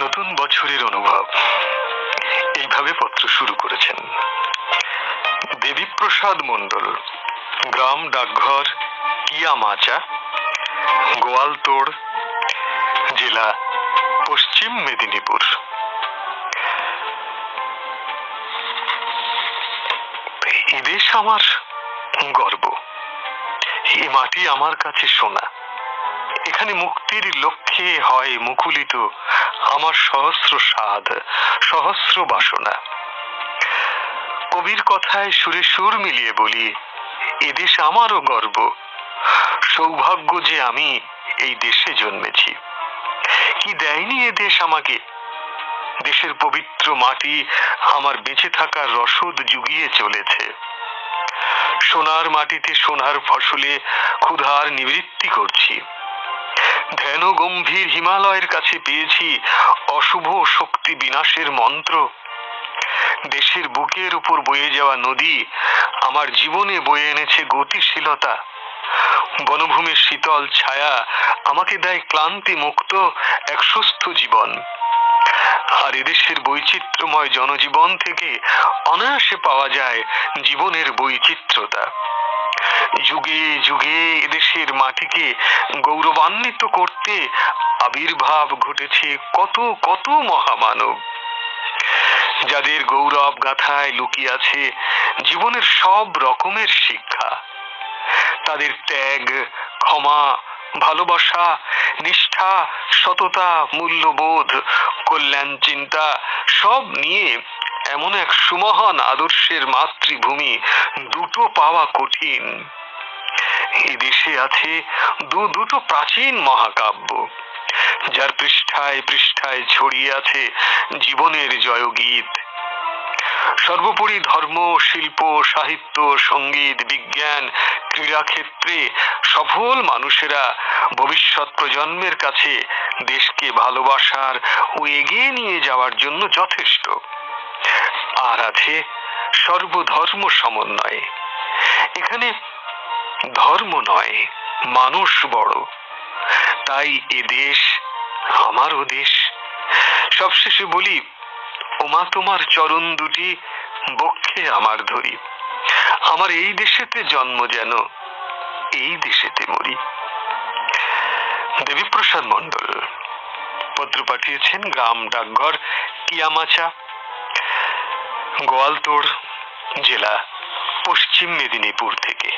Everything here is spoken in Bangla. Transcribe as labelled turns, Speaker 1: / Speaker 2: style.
Speaker 1: নতুন বছরের অনুভব। এইভাবে পত্র শুরু করেছেন। দেবীপ্রসাদ মণ্ডল, গ্রাম ডাকঘর কিয়ামাচা গোয়ালতোড়, জেলা পশ্চিম মেদিনীপুর। এই দেশ আমার গর্ব। এ মাটি আমার কাছে সোনা। এখানে মুক্তির লক্ষ্যে হয় মুকুলিত আমার সহস্র স্বাদ, সহস্র বাসনা। কবির কথায় সুরে সুর মিলিয়ে বলি এদেশ আমারও গর্ব, সৌভাগ্য যে আমি এই দেশে জন্মেছি। কি দেয়নি এ দেশ আমাকে? দেশের পবিত্র মাটি আমার বেঁচে থাকার রসদ জুগিয়ে চলেছে। সোনার মাটিতে সোনার ফসলে ক্ষুধার নিবৃত্তি করছি। ধ্যান গম্ভীর হিমালয়ের কাছে পেয়েছি অশুভ শক্তি বিনাশের মন্ত্র। দেশের বুকের উপর বয়ে যাওয়া নদী আমার জীবনে বয়ে এনেছে গতিশীলতা। বনভূমির শীতল ছায়া আমাকে দেয় ক্লান্তি মুক্ত এক সুস্থ জীবন। আর এদেশের বৈচিত্র্যময় জনজীবন থেকে অনায়াসে পাওয়া যায় জীবনের বৈচিত্র্যতা। যুগে যুগে এদেশের মাটিকে গৌরবান্বিত করতে আবির্ভাব ঘটেছে কত কত মহামানব। যাদের গৌরব গাথায় লুকিয়ে আছে জীবনের সব রকমের শিক্ষা। তাদের ত্যাগ, ক্ষমা, ভালোবাসা, নিষ্ঠা, সততা, মূল্যবোধ, কল্যাণ, চিন্তা সব নিয়ে এমন এক সুমহান আদর্শের মাতৃভূমি দুটো পাওয়া কঠিন। এই দেশে আছে দু, দুটো প্রাচীন মহাকাব্য, যার পৃষ্ঠায় পৃষ্ঠায় ছড়িয়ে আছে জীবনের জয়গীত। সর্বোপরি ধর্ম, শিল্প, সাহিত্য, সংগীত, বিজ্ঞান, ক্রীড়াক্ষেত্রে সফল মানুষেরা ভবিষ্যৎ প্রজন্মের কাছে দেশকে ভালোবাসার ও এগিয়ে নিয়ে যাওয়ার জন্য যথেষ্ট। আর সর্বধর্ম সমন্বয়ে। এখানে ধর্ম নয়, মানুষ বড়। তাই এ দেশ আমারও দেশ। সবশেষে বলি, ওমা তোমার চরণ দুটি বক্ষে আমার ধরি। আমার এই দেশেতে জন্ম যেন, এই দেশেতে মরি। দেবীপ্রসাদ মণ্ডল, পত্র পাঠিয়েছেন গ্রাম ডাকঘর কিয়ামাচা। গোয়ালতোড় জেলা পশ্চিম মেদিনীপুর থেকে।